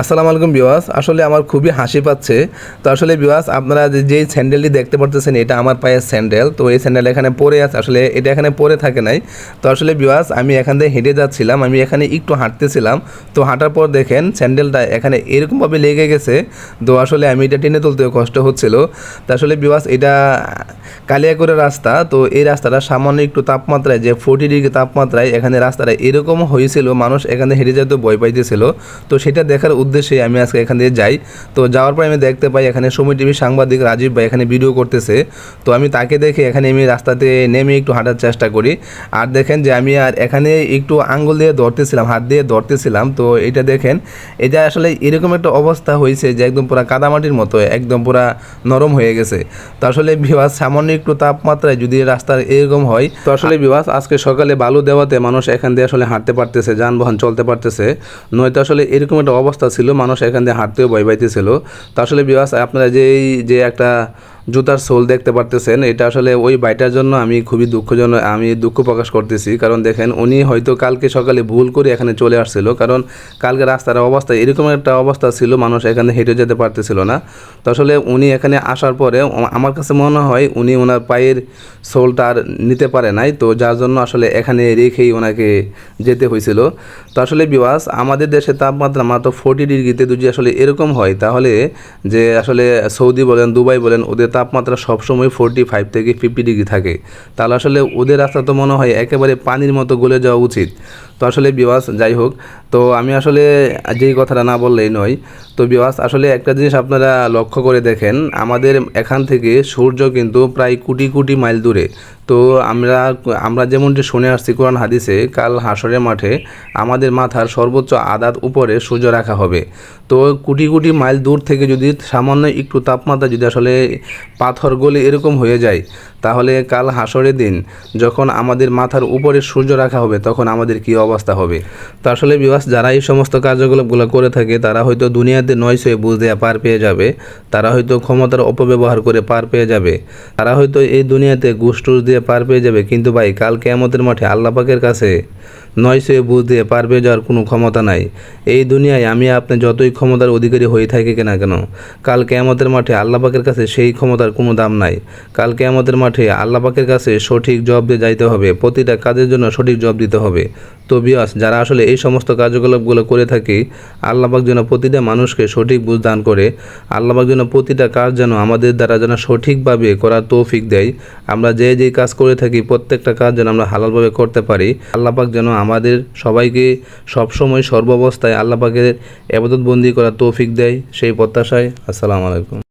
আসসালামু আলাইকুম বিওয়াস আসলে আমার খুবই হাসি পাচ্ছে। তো আসলে বিওয়াস আপনারা যেই স্যান্ডেলটি দেখতে পারতেছেন, এটা আমার পায়ের স্যান্ডেল। তো এই স্যান্ডেল এখানে পরে আছে। আসলে এটা এখানে পরে থাকে নাই। তো আসলে বিওয়াস আমি এখান থেকে হেঁটে যাচ্ছিলাম। আমি এখানে একটু হাঁটতেছিলাম। তো হাঁটার পর দেখেন, স্যান্ডেলটা এখানে এরকমভাবে লেগে গেছে। তো আসলে আমি এটা টেনে তুলতেও কষ্ট হচ্ছিল। তো আসলে বিওয়াস এটা কালিয়াকুড়ে রাস্তা। তো এই রাস্তাটা সামান্য একটু তাপমাত্রায়, যে ফোর্টি ডিগ্রি তাপমাত্রায় এখানে রাস্তাটা এরকম হয়েছিল। মানুষ এখানে হেঁটে যেতে ভয় পাইতেছিল। তো সেটা দেখার উদ্দেশ্যে আমি আজকে এখান দিয়ে যাই। তো যাওয়ার পর আমি দেখতে পাই এখানে সময় টিভি সাংবাদিক রাজীব ভাই এখানে ভিডিও করতেছে। তো আমি তাকে দেখে এখানে আমি রাস্তাতে নেমে একটু হাঁটার চেষ্টা করি। আর দেখেন যে আমি আর এখানে একটু আঙ্গুল দিয়ে ধরতেছিলাম, হাত দিয়ে ধরতেছিলাম। তো এটা দেখেন, এটা আসলে এরকম একটা অবস্থা হয়েছে যে একদম পুরো কাদামাটির মতো, একদম পুরা নরম হয়ে গেছে। তো আসলে বিবাস সামান্য একটু তাপমাত্রায় যদি রাস্তা এরকম হয়, তো আসলে বিবাস আজকে সকালে বালু দেওয়াতে মানুষ এখান দিয়ে আসলে হাঁটতে পারতেছে, যানবাহন চলতে পারতেছে। নয়তো আসলে এরকম একটা অবস্থা ছিল মানুষ এখান দিয়ে হাঁটতেও ভয় পাইতেছিল। তা আসলে বিবাস আপনারা যেই যে একটা জুতার সোল দেখতে পারতেছেন, এটা আসলে ওই বাইটার জন্য আমি খুবই দুঃখজনক, আমি দুঃখ প্রকাশ করতেছি। কারণ দেখেন, উনি হয়তো কালকে সকালে ভুল করে এখানে চলে আসছিল, কারণ কালকে রাস্তার অবস্থা, এরকম একটা অবস্থা ছিল, মানুষ এখানে হেঁটে যেতে পারতেছিল না। তো আসলে উনি এখানে আসার পরে আমার কাছে মনে হয় উনি ওনার পায়ের সোলটা আর নিতে পারে নাই, তো যার জন্য আসলে এখানে রেখেই ওনাকে যেতে হয়েছিল। তো আসলে বিবাস আমাদের দেশে তাপমাত্রা মাত্র ফোর্টি ডিগ্রিতে যদি আসলে এরকম হয়, তাহলে যে আসলে সৌদি বলেন, দুবাই বলেন, ওদের তাপমাত্রা সবসময় ফোরটি ফাইভ থেকে ফিফটি ডিগ্রি থাকে। তাহলে আসলে ওদের রাস্তা তো মনে হয় একেবারে পানির মতো গলে যাওয়া উচিত। তো আসলে বিবাস যাই হোক, তো আমি আসলে যেই কথাটা না বললেই নয়, তো বিবাস আসলে একটা জিনিস আপনারা লক্ষ্য করে দেখেন, আমাদের এখান থেকে সূর্য কিন্তু প্রায় কোটি কোটি মাইল দূরে। তো আমরা আমরা যেমনটি শুনে আসছি কোরআন হাদিসে, কাল হাসরের মাঠে আমাদের মাথার সর্বোচ্চ আদাত উপরে সূর্য রাখা হবে। তো কোটি কোটি মাইল দূর থেকে যদি সামান্য একটু তাপমাত্রা যদি আসলে পাথর গলে এরকম হয়ে যায় তাহলে কাল হাসরের দিন, যখন আমাদের মাথার উপরে সূর্য রাখা হবে, তখন আমাদের কি অবস্থা হবে? তো আসলে বিবাস যারা এই সমস্ত কার্যকলাপগুলো করে থাকে, তারা হয়তো দুনিয়াতে নয় সয়ে বুঝ দেওয়া পার পেয়ে যাবে। তারা হয়তো ক্ষমতার অপব্যবহার করে পার পেয়ে যাবে। তারা হয়তো এই দুনিয়াতে ঘুষ টুস দিয়ে পার পেয়ে যাবে, কিন্তু ভাই, কাল কেয়ামতের মাঠে আল্লাহ পাকের কাছে নয় সয়ে বুঝ দিয়ে পার পেয়ে যাওয়ার কোনো ক্ষমতা নাই। এই দুনিয়ায় আমি আপনি যতই ক্ষমতার অধিকারী হয়ে থাকি কিনা কেন, কাল কেয়ামতের মাঠে আল্লাহ পাকের কাছে সেই ক্ষমতার কোনো দাম নাই। কাল কেয়ামতের মাঠে আল্লাহ পাকের কাছে সঠিক জবাব দিয়ে যাইতে হবে। প্রতিটা কাজের জন্য সঠিক জবাব দিতে হবে। তো বিয়াস যারা আসলে এই সমস্ত কার্যকলাপগুলো করে থাকি আল্লাহ পাক যেন প্রতিটা মানুষকে সঠিক বুঝ দান করে। আল্লাহ পাক যেন প্রতিটা কাজ যেন আমাদের দ্বারা যেন সঠিকভাবে করার তৌফিক দেয়। আমরা যে যেই কাজ করে থাকি, প্রত্যেকটা কাজ যেন আমরা হালালভাবে করতে পারি। আল্লাহ পাক যেন আমাদের সবাইকে সবসময় সর্বাবস্থায় আল্লাহ পাকের এবাদতবন্দি করার তৌফিক দেয়। সেই প্রত্যাশায়, আসসালামু আলাইকুম।